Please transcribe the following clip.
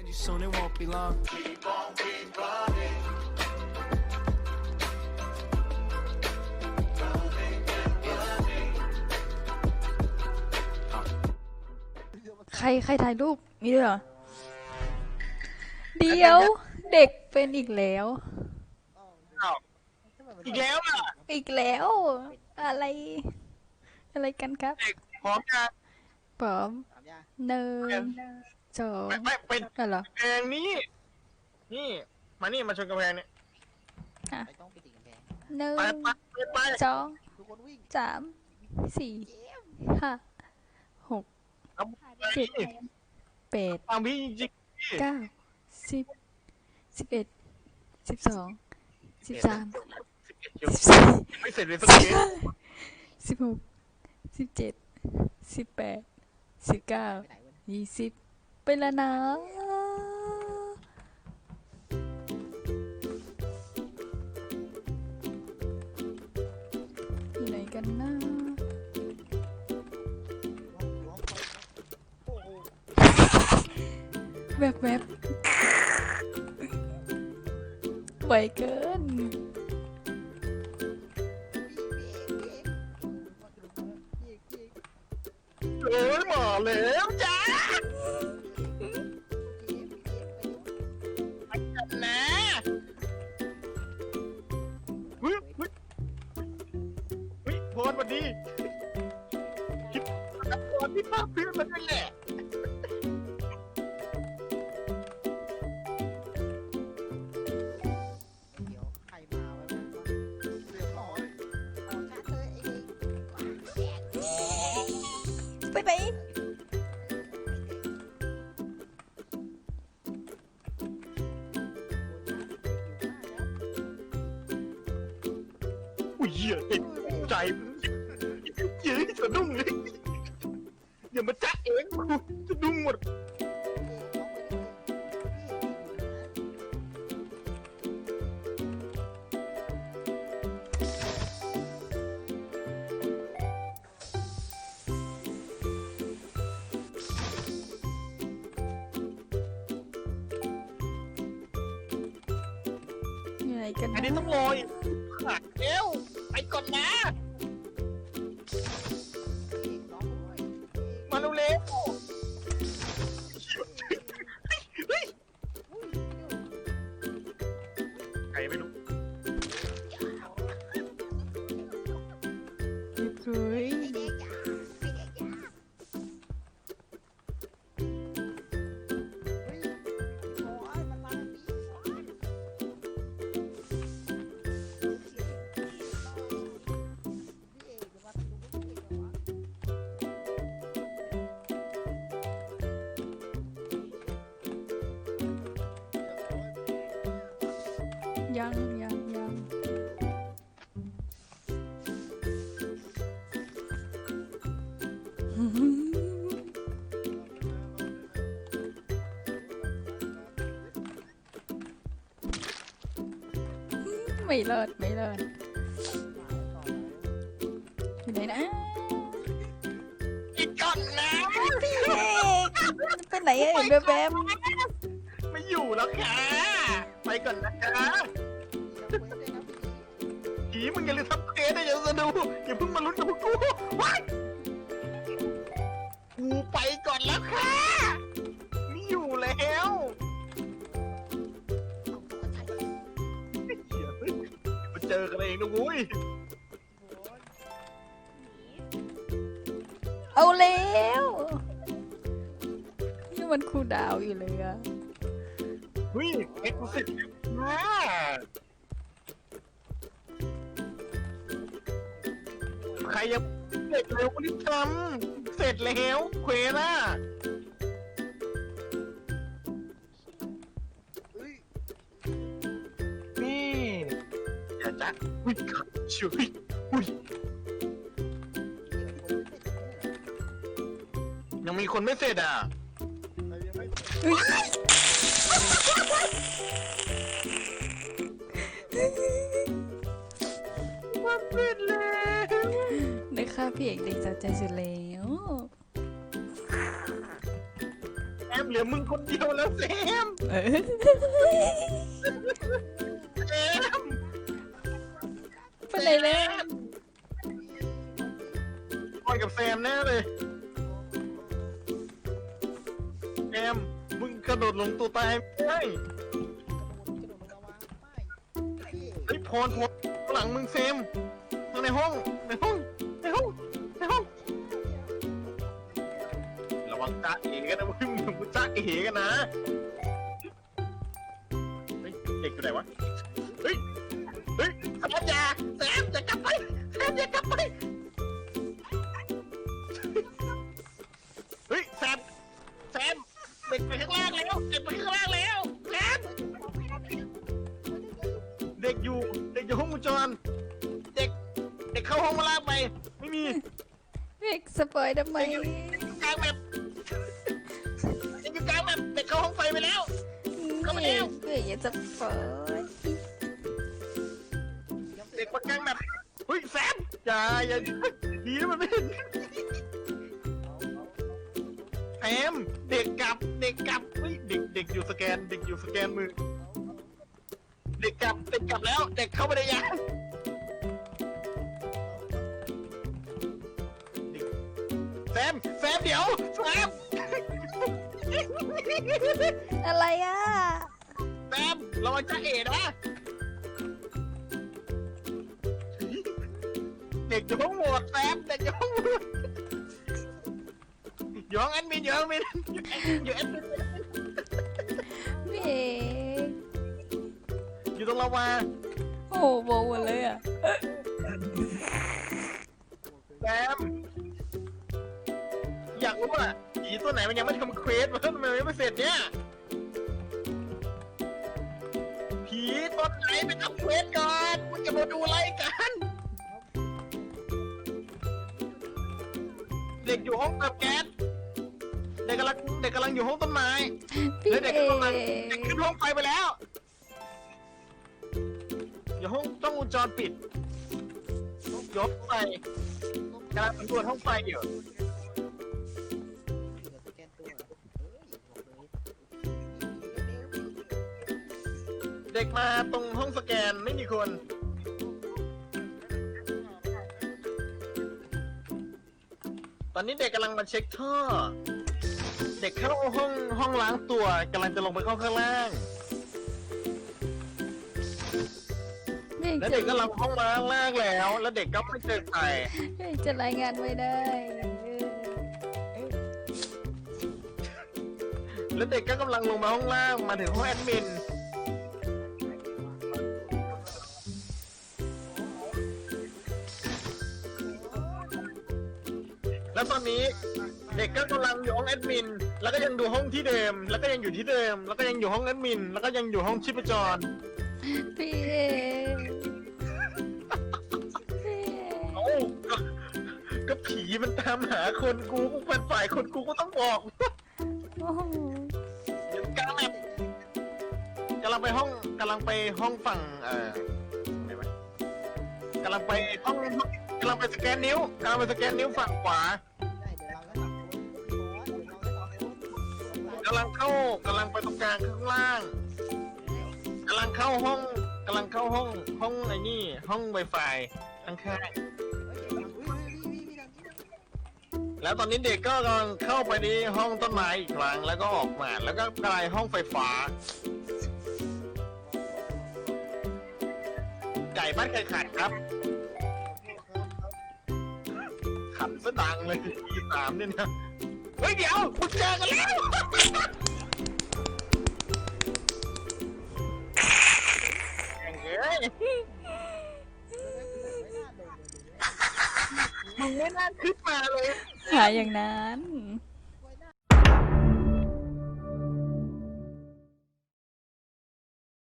And you soon it won't be long. Keep on, keep running. Running and running. ใครใครถ่ายรูปมีด้วยเหรอ เดี๋ยวเด็กเป็นอีกแล้วอ้าวอีกแล้วอะอีกแล้ว อะไร อะไรกันครับ เด็กพร้อมจะปอมหนึ่งสอง ไม่ไม่เป็นอะไรเหรอ แพงนี้นี่ มานี่มาชนกำแพงเนี่ยไม่ต้องไปติดกำแพงหนึ่งไปไปไปไปสองทุกคนวิ่งสามสี่ห้าหกเอาไปเจ็ดแปดตามพี่จริงเก้าสิบสิบเอ็ดสิบสองสิบสามๆสิบเอ็ดเดี๋ยวสิบสี่ไม่เสร็จเลยสักทีสิบหกสิบเจ็ดสิบแปดสิบเก้าไปไหนวะยี่สิบไป แล้วนะ อยู่ไหนกันนะแวบแวบไวเกินเอ้ยหมอแล้ว เหี้ยติดใจเย้ยสะดุ้งเลยอย่ามาจ๊ะเองกูสะดุ้งหมดอยู่ไหนกันอันนี้นะต้องรออีกขาดเอวไป ก่อนนะ ยังยังยังไม่เลิศไม่เลิศอยู่ไหนนะอีกก่อนนะพี่เอกไปไหนอะเห็นแบบแบบไม่อยู่แล้วค่ะ ไปก่อนนะคะ ผีมึงอย่าลืมทำเควสนะอย่าสะดูอย่าเพิ่งมาลุ้นกับพวกกูว้ายกูไปก่อนแล้วค่ะไม่อยู่แล้วเหี้ยเฮ้ยมาเจอกันเองนะวุ้ยเอาแล้วนี่มันครูดาวอยู่เลยอะ เฮ้ยเอ็กซ์สิมา ใครยังเสร็จเร็วรีบทำเสร็จแล้วเควสอะนี่อย่าจัดอุ้ยเฉยอุ้ยยังมีคนไม่เสร็จอะมัน พี่เอกเด็กสะใจสุดแล้วแอมเหลือมึงคนเดียวแล้วแซมเออแซมไปไหนแล้วปล่อยกับแซมแน่เลยแซมมึงกระโดดลงตัวตายไม่ได้กระโดดลงมาวางไม่ไอ้เฮ้ยพรพรข้างหลังมึงเซมข้างในห้องในห้องในห้อง จ้าเอกันนะมึงมึงจ้าเอกันนะเฮ้ยเด็กอยู่ไหนวะเฮ้ยเฮ้ยแซมอย่าแซมอย่ากลับไปแซมอย่ากลับไปเฮ้ยแซมแซมเด็กไปข้างล่างแล้วเด็กไปข้างล่างแล้วแซมเด็กอยู่เด็กอยู่ห้องวงจรเด็กเด็กเข้าห้องมาลากไป ไม่มี เด็กสปอยทำไม กลางแบบ มาเร็วเด็กอย่าสปอเด็กมากลางแบบเฮ้ยแซมอย่าอย่าดีนะมันไม่เห็นแอมเด็กกลับเด็กกลับเฮ้ยเด็กเด็กอยู่สแกนเด็กอยู่สแกนมือ เด็กกลับเด็กกลับแล้ว เด็กเข้าไปในยานเด็กแซมแซมเดี๋ยวแซม อะไรอะ แซมระวังจะเอ๋นะ เด็กอยู่ห้องโหมดแซมเด็กอยู่ห้องโหมดอยู่ห้องแอดมินอยู่ห้องแอดมินอยู่แอดมินพี่เอกอยู่ตรงลาวาโอ้โหโบหมดเลยอะแซมอยากรู้ว่าผีตัวไหนมันยังไม่ทำเควสวะทำไมมันยังไม่เสร็จเนี่ย ไหนไปทำเควสก่อนมันจะมาดูอะไรกันเด็กอยู่ห้องเติมแก๊สเด็กกำลังเด็กกำลังอยู่ห้องต้นไม้พี่แล้วเด็กเอก็กำลังกเด็กขึ้นห้องไฟไปแล้วอย่าห้องต้องวงจรปิดยกไฟกำลังสำรวจห้องไฟอยู่ ด็กมาตรงห้องสแกนไม่มีคน ตอนนี้เด็กกำลังมาเช็คท่อ เด็กเข้าห้องห้องล้างตัวกำลังจะลงไปเข้าข้างล่าง เด็กแล้วจะเด็กก็ลงห้องมาข้างล่างแล้ว แล้วเด็กก็ไม่เจอใคร เด็กจะรายงานไม่ได้เออแล้วเด็กก็กำลังลงมาห้องล่างมาถึงห้องแอดมิน แล้วตอนนี้เด็กก็กำลังอยู่ห้องแอดมิน แล้วก็ยังดูห้องที่เดิม แล้วก็ยังอยู่ที่เดิม แล้วก็ยังอยู่ห้องแอดมิน แล้วก็ยังอยู่ห้องชิปจรพี่เอกพี่เอกเอ้าก็ก็ผีมันตามหาคนกูกูเป็นฝ่ายคนกูก็ต้องบอกโอ้โหเดี๋ยวกำลังแบบกำลังไปห้องกำลังไปห้องฝั่งเอ่อไหนวะกำลังไปห้อง กำลังไปสแกนนิ้วกำลังไปสแกนนิ้วฝั่งขวาได้เดี๋ยวเราแล้วตัดตัวกำลังเข้ากำลังไปตรงกลางข้างล่างกำลังเข้าห้องกำลังเข้าห้องห้องไอ้นี่ ห้องไวไฟข้างเฮ้ยอุ้ยอุ้ยอุ้ยอุ้ยดังแล้วตอนนี้เด็กก็กำลังเข้าไปในห้องต้นไม้อีกครั้งแล้วก็ออกมาแล้วก็กลายห้องไฟฟ้าไก่บ้านไก่ขาดครับ ขันซะดังเลยทีสามเนี่ยนะเฮ้ยเดี๋ยวมึงเจอกันแล้วแม่งเอ้ยมึงไม่น่าขึ้นมาเลย หาอย่างนั้น